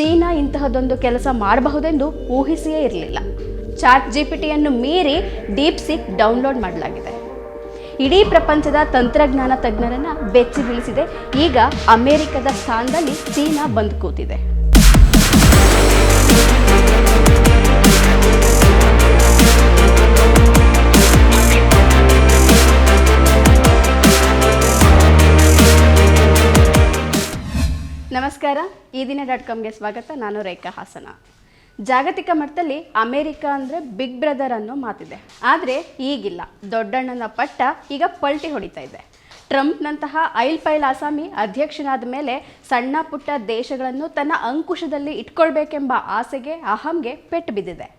China ಇಂತಹದೊಂದು ಕೆಲಸ ಮಾಡಬಹುದೆಂದು ಊಹಿಸಿಯೇ ಇರಲಿಲ್ಲ. ಚಾಟ್ ಜಿಪಿಟಿಯನ್ನು ಮೀರಿ ಡೀಪ್ ಸಿಕ್ ಡೌನ್ಲೋಡ್ ಮಾಡಲಾಗಿದೆ. ಇಡೀ ಪ್ರಪಂಚದ ತಂತ್ರಜ್ಞಾನ ತಜ್ಞರನ್ನು ಬೆಚ್ಚಿ ಬೀಳಿಸಿದೆ ಈಗ ಅಮೆರಿಕದ ಸ್ಥಾನದಲ್ಲಿ ಚೀನಾ ಬಂದು ಕೂತಿದೆ. ನಮಸ್ಕಾರ. ಈ ದಿನ ಡಾಟ್ ಕಾಮ್ಗೆ ಸ್ವಾಗತ. ನಾನು ರೇಖಾ ಹಾಸನ. ಜಾಗತಿಕ ಮಟ್ಟದಲ್ಲಿ ಅಮೆರಿಕ ಅಂದರೆ ಬಿಗ್ ಬ್ರದರ್ ಅನ್ನೋ ಮಾತಿದೆ. ಆದರೆ ಈಗಿಲ್ಲ. ದೊಡ್ಡಣ್ಣನ ಪಟ್ಟ ಈಗ ಪಲ್ಟಿ ಹೊಡಿತಾ ಇದೆ. ಟ್ರಂಪ್ನಂತಹ ಐಲ್ ಪೈಲ್ ಆಸಾಮಿ ಅಧ್ಯಕ್ಷನಾದ ಮೇಲೆ ಸಣ್ಣ ಪುಟ್ಟ ದೇಶಗಳನ್ನು ತನ್ನ ಅಂಕುಶದಲ್ಲಿ ಇಟ್ಕೊಳ್ಬೇಕೆಂಬ ಆಸೆಗೆ, ಅಹಂಗೆ ಪೆಟ್ಟು ಬಿದ್ದಿದೆ.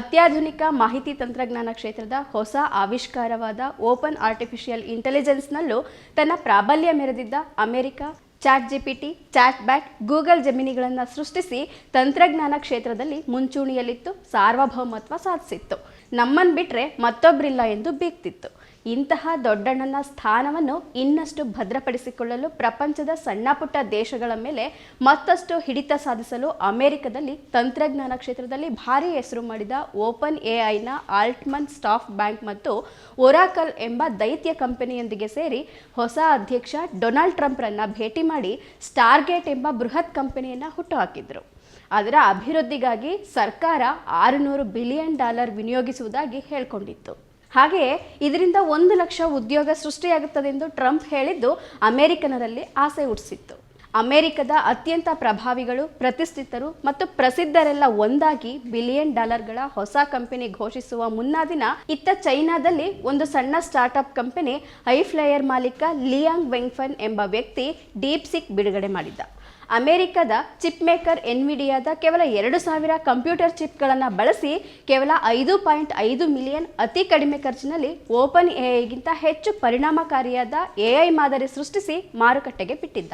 ಅತ್ಯಾಧುನಿಕ ಮಾಹಿತಿ ತಂತ್ರಜ್ಞಾನ ಕ್ಷೇತ್ರದ ಹೊಸ ಆವಿಷ್ಕಾರವಾದ ಓಪನ್ ಆರ್ಟಿಫಿಷಿಯಲ್ ಇಂಟೆಲಿಜೆನ್ಸ್ನಲ್ಲೂ ತನ್ನ ಪ್ರಾಬಲ್ಯ ಮೆರೆದಿದ್ದ America chat GPT chatbot Google ಜಮಿನಿಗಳನ್ನು ಸೃಷ್ಟಿಸಿ ತಂತ್ರಜ್ಞಾನ ಕ್ಷೇತ್ರದಲ್ಲಿ ಮುಂಚೂಣಿಯಲ್ಲಿತ್ತು, ಸಾರ್ವಭೌಮತ್ವ ಸಾಧಿಸಿತ್ತು. ನಮ್ಮನ್ನು ಬಿಟ್ಟರೆ ಮತ್ತೊಬ್ಬರಿಲ್ಲ ಎಂದು ಬೀಗ್ತಿತ್ತು. ಇಂತಹ ದೊಡ್ಡಣ್ಣನ ಸ್ಥಾನವನ್ನು ಇನ್ನಷ್ಟು ಭದ್ರಪಡಿಸಿಕೊಳ್ಳಲು ಪ್ರಪಂಚದ ಸಣ್ಣ ಪುಟ್ಟ ದೇಶಗಳ ಮೇಲೆ ಮತ್ತಷ್ಟು ಹಿಡಿತ ಸಾಧಿಸಲು ಅಮೆರಿಕದಲ್ಲಿ ತಂತ್ರಜ್ಞಾನ ಕ್ಷೇತ್ರದಲ್ಲಿ ಭಾರಿ ಹೆಸರು ಮಾಡಿದ ಓಪನ್ ಎಐನ ಐನ ಆಲ್ಟ್ಮನ್ ಸ್ಟಾಫ್ ಬ್ಯಾಂಕ್ ಮತ್ತು ಒರಾಕಲ್ ಎಂಬ ದೈತ್ಯ ಕಂಪನಿಯೊಂದಿಗೆ ಸೇರಿ ಹೊಸ ಅಧ್ಯಕ್ಷ ಡೊನಾಲ್ಡ್ ಟ್ರಂಪ್ರನ್ನು ಭೇಟಿ ಮಾಡಿ ಸ್ಟಾರ್ಗೇಟ್ ಎಂಬ ಬೃಹತ್ ಕಂಪನಿಯನ್ನು ಹುಟ್ಟುಹಾಕಿದ್ರು. ಅದರ ಅಭಿವೃದ್ಧಿಗಾಗಿ ಸರ್ಕಾರ ಆರುನೂರು ಬಿಲಿಯನ್ ಡಾಲರ್ ವಿನಿಯೋಗಿಸುವುದಾಗಿ ಹೇಳಿಕೊಂಡಿತ್ತು. ಹಾಗೆಯೇ ಇದರಿಂದ ಒಂದು ಲಕ್ಷ ಉದ್ಯೋಗ ಸೃಷ್ಟಿಯಾಗುತ್ತದೆ ಎಂದು ಟ್ರಂಪ್ ಹೇಳಿದ್ದು ಅಮೆರಿಕನರಲ್ಲಿ ಆಸೆ ಹುಟ್ಟಿಸಿತ್ತು. ಅಮೆರಿಕದ ಅತ್ಯಂತ ಪ್ರಭಾವಿಗಳು, ಪ್ರತಿಷ್ಠಿತರು ಮತ್ತು ಪ್ರಸಿದ್ಧರೆಲ್ಲ ಒಂದಾಗಿ ಬಿಲಿಯನ್ ಡಾಲರ್ಗಳ ಹೊಸ ಕಂಪನಿ ಘೋಷಿಸುವ ಮುನ್ನಾ ದಿನ ಇತ್ತ ಚೈನಾದಲ್ಲಿ ಒಂದು ಸಣ್ಣ ಸ್ಟಾರ್ಟ್ಅಪ್ ಕಂಪನಿ ಹೈಫ್ಲೈಯರ್ ಮಾಲೀಕ ಲಿಯಾಂಗ್ ವೆಂಗ್ಫನ್ ಎಂಬ ವ್ಯಕ್ತಿ ಡೀಪ್ ಸಿಕ್ ಬಿಡುಗಡೆ ಮಾಡಿದ್ದ. ಅಮೆರಿಕದ ಚಿಪ್ ಮೇಕರ್ ಎನ್ವಿಡಿಯಾದ ಕೇವಲ ಎರಡು ಸಾವಿರ ಕಂಪ್ಯೂಟರ್ ಚಿಪ್ಗಳನ್ನು ಬಳಸಿ ಕೇವಲ ಐದು ಪಾಯಿಂಟ್ ಐದು ಮಿಲಿಯನ್ ಅತಿ ಕಡಿಮೆ ಖರ್ಚಿನಲ್ಲಿ ಓಪನ್ ಎಐಗಿಂತ ಹೆಚ್ಚು ಪರಿಣಾಮಕಾರಿಯಾದ ಎಐ ಮಾದರಿ ಸೃಷ್ಟಿಸಿ ಮಾರುಕಟ್ಟೆಗೆ ಬಿಟ್ಟಿದ್ದ.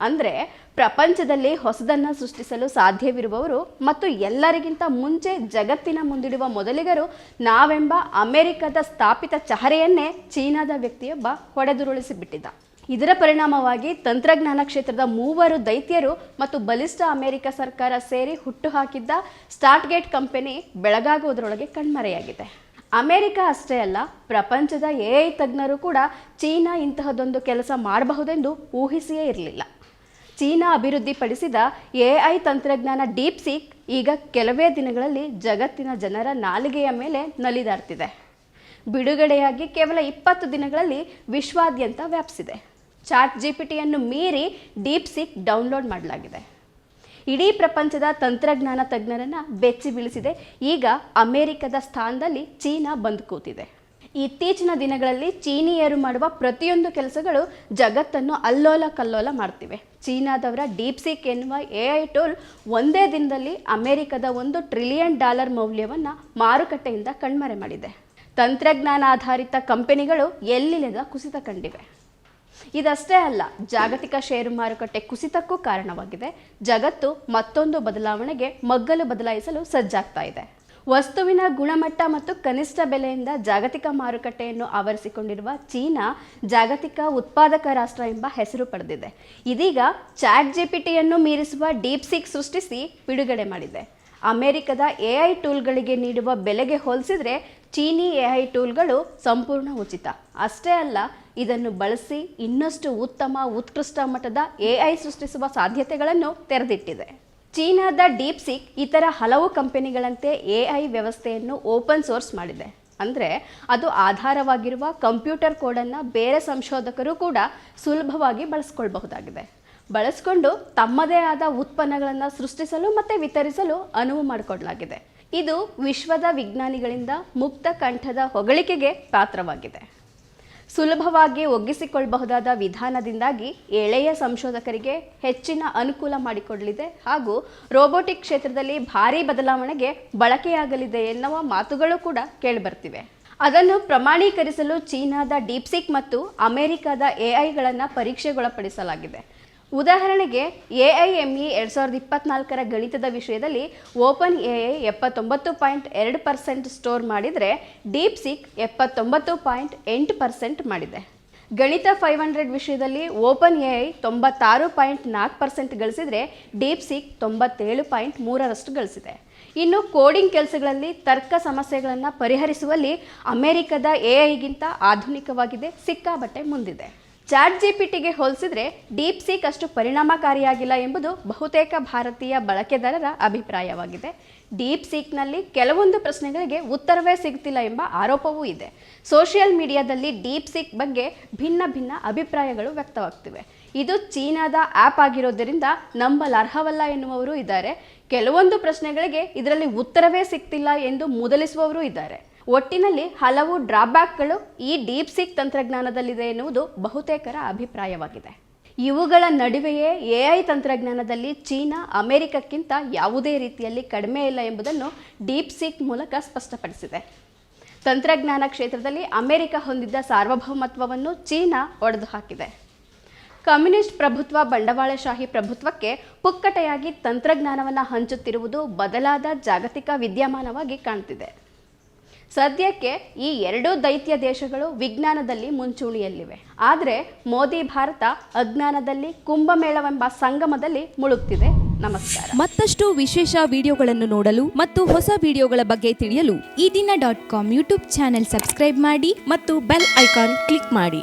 ಅಂದರೆ ಪ್ರಪಂಚದಲ್ಲಿ ಹೊಸದನ್ನು ಸೃಷ್ಟಿಸಲು ಸಾಧ್ಯವಿರುವವರು ಮತ್ತು ಎಲ್ಲರಿಗಿಂತ ಮುಂಚೆ ಜಗತ್ತಿನ ಮುಂದಿಡುವ ಮೊದಲಿಗರು ನಾವೆಂಬ ಅಮೆರಿಕದ ಸ್ಥಾಪಿತ ಚಹರೆಯನ್ನೇ ಚೀನಾದ ವ್ಯಕ್ತಿಯೊಬ್ಬ ಹೊಡೆದುರುಳಿಸಿ ಬಿಟ್ಟಿದ್ದ ಇದರ ಪರಿಣಾಮವಾಗಿ ತಂತ್ರಜ್ಞಾನ ಕ್ಷೇತ್ರದ ಮೂವರು ದೈತ್ಯರು ಮತ್ತು ಬಲಿಷ್ಠ ಅಮೆರಿಕ ಸರ್ಕಾರ ಸೇರಿ ಹುಟ್ಟುಹಾಕಿದ್ದ ಸ್ಟಾರ್ಟ್ಗೇಟ್ ಕಂಪನಿ ಬೆಳಗಾಗುವುದರೊಳಗೆ ಕಣ್ಮರೆಯಾಗಿದೆ. ಅಮೆರಿಕ ಅಷ್ಟೇ ಅಲ್ಲ, ಪ್ರಪಂಚದ ಎಐ ತಜ್ಞರು ಕೂಡ ಚೀನಾ ಇಂತಹದೊಂದು ಕೆಲಸ ಮಾಡಬಹುದೆಂದು ಊಹಿಸಿಯೇ ಇರಲಿಲ್ಲ. ಚೀನಾ ಅಭಿವೃದ್ಧಿಪಡಿಸಿದ ಎಐ ತಂತ್ರಜ್ಞಾನ ಡೀಪ್ ಸಿಕ್ ಈಗ ಕೆಲವೇ ದಿನಗಳಲ್ಲಿ ಜಗತ್ತಿನ ಜನರ ನಾಲಿಗೆಯ ಮೇಲೆ ನಲಿದಾಡ್ತಿದೆ. ಬಿಡುಗಡೆಯಾಗಿ ಕೇವಲ ಇಪ್ಪತ್ತು ದಿನಗಳಲ್ಲಿ ವಿಶ್ವಾದ್ಯಂತ ವ್ಯಾಪಿಸಿದೆ. ಚಾಟ್ ಜಿ ಪಿ ಟಿಯನ್ನು ಮೀರಿ ಡೀಪ್ ಸಿಕ್ ಡೌನ್ಲೋಡ್ ಮಾಡಲಾಗಿದೆ. ಇಡೀ ಪ್ರಪಂಚದ ತಂತ್ರಜ್ಞಾನ ತಜ್ಞರನ್ನು ಬೆಚ್ಚಿ ಬೀಳಿಸಿದೆ. ಈಗ ಅಮೆರಿಕದ ಸ್ಥಾನದಲ್ಲಿ ಚೀನಾ ಬಂದು ಕೂತಿದೆ. ಇತ್ತೀಚಿನ ದಿನಗಳಲ್ಲಿ ಚೀನೀಯರು ಮಾಡುವ ಪ್ರತಿಯೊಂದು ಕೆಲಸಗಳು ಜಗತ್ತನ್ನು ಅಲ್ಲೋಲ ಕಲ್ಲೋಲ ಮಾಡ್ತಿವೆ. ಚೀನಾದವರ ಡೀಪ್ ಸಿಕ್ ಎನ್ನುವ ಎ ಐ ಟೂಲ್ ಒಂದೇ ದಿನದಲ್ಲಿ ಅಮೆರಿಕದ ಒಂದು ಟ್ರಿಲಿಯನ್ ಡಾಲರ್ ಮೌಲ್ಯವನ್ನು ಮಾರುಕಟ್ಟೆಯಿಂದ ಕಣ್ಮರೆ ಮಾಡಿದೆ. ತಂತ್ರಜ್ಞಾನ ಆಧಾರಿತ ಕಂಪನಿಗಳು ಎಲ್ಲಿಲ್ಲದ ಕುಸಿತ ಕಂಡಿವೆ. ಇದಷ್ಟೇ ಅಲ್ಲ, ಜಾಗತಿಕ ಷೇರು ಮಾರುಕಟ್ಟೆ ಕುಸಿತಕ್ಕೂ ಕಾರಣವಾಗಿದೆ. ಜಗತ್ತು ಮತ್ತೊಂದು ಬದಲಾವಣೆಗೆ ಮಗ್ಗಲು ಬದಲಾಯಿಸಲು ಸಜ್ಜಾಗ್ತಾ ಇದೆ. ವಸ್ತುವಿನ ಗುಣಮಟ್ಟ ಮತ್ತು ಕನಿಷ್ಠ ಬೆಲೆಯಿಂದ ಜಾಗತಿಕ ಮಾರುಕಟ್ಟೆಯನ್ನು ಆವರಿಸಿಕೊಂಡಿರುವ ಚೀನಾ ಜಾಗತಿಕ ಉತ್ಪಾದಕ ರಾಷ್ಟ್ರ ಎಂಬ ಹೆಸರು ಪಡೆದಿದೆ. ಇದೀಗ ಚಾಟ್ ಜಿಪಿಟಿಯನ್ನು ಮೀರಿಸುವ ಡೀಪ್ ಸಿಕ್ ಸೃಷ್ಟಿಸಿ ಬಿಡುಗಡೆ ಮಾಡಿದೆ. ಅಮೆರಿಕದ ಎಐ ಟೂಲ್ಗಳಿಗೆ ನೀಡುವ ಬೆಲೆಗೆ ಹೋಲಿಸಿದರೆ ಚೀನಿ ಎಐ ಟೂಲ್ಗಳು ಸಂಪೂರ್ಣ ಉಚಿತ. ಅಷ್ಟೇ ಅಲ್ಲ, ಇದನ್ನು ಬಳಸಿ ಇನ್ನಷ್ಟು ಉತ್ತಮ, ಉತ್ಕೃಷ್ಟ ಮಟ್ಟದ ಎಐ ಸೃಷ್ಟಿಸುವ ಸಾಧ್ಯತೆಗಳನ್ನು ತೆರೆದಿಟ್ಟಿದೆ. ಚೀನಾದ ಡೀಪ್ ಸಿಕ್ ಇತರ ಹಲವು ಕಂಪನಿಗಳಂತೆ ಎಐ ವ್ಯವಸ್ಥೆಯನ್ನು ಓಪನ್ ಸೋರ್ಸ್ ಮಾಡಿದೆ. ಅಂದರೆ, ಅದು ಆಧಾರವಾಗಿರುವ ಕಂಪ್ಯೂಟರ್ ಕೋಡನ್ನು ಬೇರೆ ಸಂಶೋಧಕರು ಕೂಡ ಸುಲಭವಾಗಿ ಬಳಸ್ಕೊಳ್ಬಹುದಾಗಿದೆ. ಬಳಸಿಕೊಂಡು ತಮ್ಮದೇ ಆದ ಉತ್ಪನ್ನಗಳನ್ನು ಸೃಷ್ಟಿಸಲು ಮತ್ತು ವಿತರಿಸಲು ಅನುವು ಮಾಡಿಕೊಡಲಾಗಿದೆ. ಇದು ವಿಶ್ವದ ವಿಜ್ಞಾನಿಗಳಿಂದ ಮುಕ್ತ ಕಂಠದ ಹೊಗಳಿಕೆಗೆ ಪಾತ್ರವಾಗಿದೆ. ಸುಲಭವಾಗಿ ಒಗ್ಗಿಸಿಕೊಳ್ಳಬಹುದಾದ ವಿಧಾನದಿಂದಾಗಿ ಎಳೆಯ ಸಂಶೋಧಕರಿಗೆ ಹೆಚ್ಚಿನ ಅನುಕೂಲ ಮಾಡಿಕೊಡಲಿದೆ ಹಾಗೂ ರೋಬೋಟಿಕ್ ಕ್ಷೇತ್ರದಲ್ಲಿ ಭಾರೀ ಬದಲಾವಣೆಗೆ ಬಳಕೆಯಾಗಲಿದೆ ಎನ್ನುವ ಮಾತುಗಳು ಕೂಡ ಕೇಳಿಬರ್ತಿವೆ ಅದನ್ನು ಪ್ರಮಾಣೀಕರಿಸಲು ಚೀನಾದ ಡೀಪ್ಸಿಕ್ ಮತ್ತು ಅಮೆರಿಕದ ಎಐಗಳನ್ನು ಪರೀಕ್ಷೆಗೊಳಪಡಿಸಲಾಗಿದೆ. ಉದಾಹರಣೆಗೆ ಎ ಐ ಎಂ ಇ ಎರಡು ಸಾವಿರದ ಇಪ್ಪತ್ನಾಲ್ಕರ ಗಣಿತದ ವಿಷಯದಲ್ಲಿ ಓಪನ್ ಎ ಐ ಎಪ್ಪತ್ತೊಂಬತ್ತು ಪಾಯಿಂಟ್ ಎರಡು ಪರ್ಸೆಂಟ್ ಸ್ಟೋರ್ ಮಾಡಿದರೆ ಡೀಪ್ ಸಿಕ್ ಎಪ್ಪತ್ತೊಂಬತ್ತು ಪಾಯಿಂಟ್ ಎಂಟು ಪರ್ಸೆಂಟ್ ಮಾಡಿದೆ. ಗಣಿತ ಫೈವ್ ಹಂಡ್ರೆಡ್ ವಿಷಯದಲ್ಲಿ ಓಪನ್ ಎ ಐ ತೊಂಬತ್ತಾರು ಪಾಯಿಂಟ್ ನಾಲ್ಕು ಪರ್ಸೆಂಟ್ ಗಳಿಸಿದರೆ ಡೀಪ್ ಸಿಕ್ ತೊಂಬತ್ತೇಳು ಪಾಯಿಂಟ್ ಮೂರರಷ್ಟು ಗಳಿಸಿದೆ. ಇನ್ನು ಕೋಡಿಂಗ್ ಕೆಲಸಗಳಲ್ಲಿ ತರ್ಕ ಸಮಸ್ಯೆಗಳನ್ನು ಪರಿಹರಿಸುವಲ್ಲಿ ಅಮೆರಿಕದ ಎ ಐಗಿಂತ ಆಧುನಿಕವಾಗಿದೆ, ಸಿಕ್ಕಾಬಟ್ಟೆ ಮುಂದಿದೆ. ಚಾಟ್ ಜಿಪಿಟಿಗೆ ಹೋಲಿಸಿದ್ರೆ ಡೀಪ್ ಸೀಕ್ ಅಷ್ಟು ಪರಿಣಾಮಕಾರಿಯಾಗಿಲ್ಲ ಎಂಬುದು ಬಹುತೇಕ ಭಾರತೀಯ ಬಳಕೆದಾರರ ಅಭಿಪ್ರಾಯವಾಗಿದೆ. ಡೀಪ್ ಸೀಕ್ನಲ್ಲಿ ಕೆಲವೊಂದು ಪ್ರಶ್ನೆಗಳಿಗೆ ಉತ್ತರವೇ ಸಿಗ್ತಿಲ್ಲ ಎಂಬ ಆರೋಪವೂ ಇದೆ. ಸೋಷಿಯಲ್ ಮೀಡಿಯಾದಲ್ಲಿ ಡೀಪ್ ಸೀಕ್ ಬಗ್ಗೆ ಭಿನ್ನ ಭಿನ್ನ ಅಭಿಪ್ರಾಯಗಳು ವ್ಯಕ್ತವಾಗ್ತಿವೆ. ಇದು ಚೀನಾದ ಆ್ಯಪ್ ಆಗಿರೋದರಿಂದ ನಂಬಲರ್ಹವಲ್ಲ ಎನ್ನುವವರು ಇದ್ದಾರೆ. ಕೆಲವೊಂದು ಪ್ರಶ್ನೆಗಳಿಗೆ ಇದರಲ್ಲಿ ಉತ್ತರವೇ ಸಿಗ್ತಿಲ್ಲ ಎಂದು ಮುದಲಿಸುವವರು ಇದ್ದಾರೆ. ಒಟ್ಟಿನಲ್ಲಿ ಹಲವು ಡ್ರಾಬ್ಯಾಕ್ಗಳು ಈ ಡೀಪ್ ಸಿಕ್ ತಂತ್ರಜ್ಞಾನದಲ್ಲಿದೆ ಎನ್ನುವುದು ಬಹುತೇಕರ ಅಭಿಪ್ರಾಯವಾಗಿದೆ. ಇವುಗಳ ನಡುವೆಯೇ ಎಐ ತಂತ್ರಜ್ಞಾನದಲ್ಲಿ ಚೀನಾ ಅಮೆರಿಕಕ್ಕಿಂತ ಯಾವುದೇ ರೀತಿಯಲ್ಲಿ ಕಡಿಮೆ ಇಲ್ಲ ಎಂಬುದನ್ನು ಡೀಪ್ ಸಿಕ್ ಮೂಲಕ ಸ್ಪಷ್ಟಪಡಿಸಿದೆ. ತಂತ್ರಜ್ಞಾನ ಕ್ಷೇತ್ರದಲ್ಲಿ ಅಮೆರಿಕ ಹೊಂದಿದ್ದ ಸಾರ್ವಭೌಮತ್ವವನ್ನು ಚೀನಾ ಒಡೆದು ಹಾಕಿದೆ ಕಮ್ಯುನಿಸ್ಟ್ ಪ್ರಭುತ್ವ ಬಂಡವಾಳಶಾಹಿ ಪ್ರಭುತ್ವಕ್ಕೆ ಪುಕ್ಕಟೆಯಾಗಿ ತಂತ್ರಜ್ಞಾನವನ್ನು ಹಂಚುತ್ತಿರುವುದು ಬದಲಾದ ಜಾಗತಿಕ ವಿದ್ಯಮಾನವಾಗಿ ಕಾಣ್ತಿದೆ. ಸದ್ಯಕ್ಕೆ ಈ ಎರಡೂ ದೈತ್ಯ ದೇಶಗಳು ವಿಜ್ಞಾನದಲ್ಲಿ ಮುಂಚೂಣಿಯಲ್ಲಿವೆ. ಆದರೆ ಮೋದಿ ಭಾರತ ಅಜ್ಞಾನದಲ್ಲಿ ಕುಂಭಮೇಳವೆಂಬ ಸಂಗಮದಲ್ಲಿ ಮುಳುಗ್ತಿದೆ. ನಮಸ್ಕಾರ. ಮತ್ತಷ್ಟು ವಿಶೇಷ ವಿಡಿಯೋಗಳನ್ನು ನೋಡಲು ಮತ್ತು ಹೊಸ ವಿಡಿಯೋಗಳ ಬಗ್ಗೆ ತಿಳಿಯಲು Eedina dot com YouTube channel subscribe ಮಾಡಿ ಮತ್ತು ಬೆಲ್ ಐಕಾನ್ ಕ್ಲಿಕ್ ಮಾಡಿ.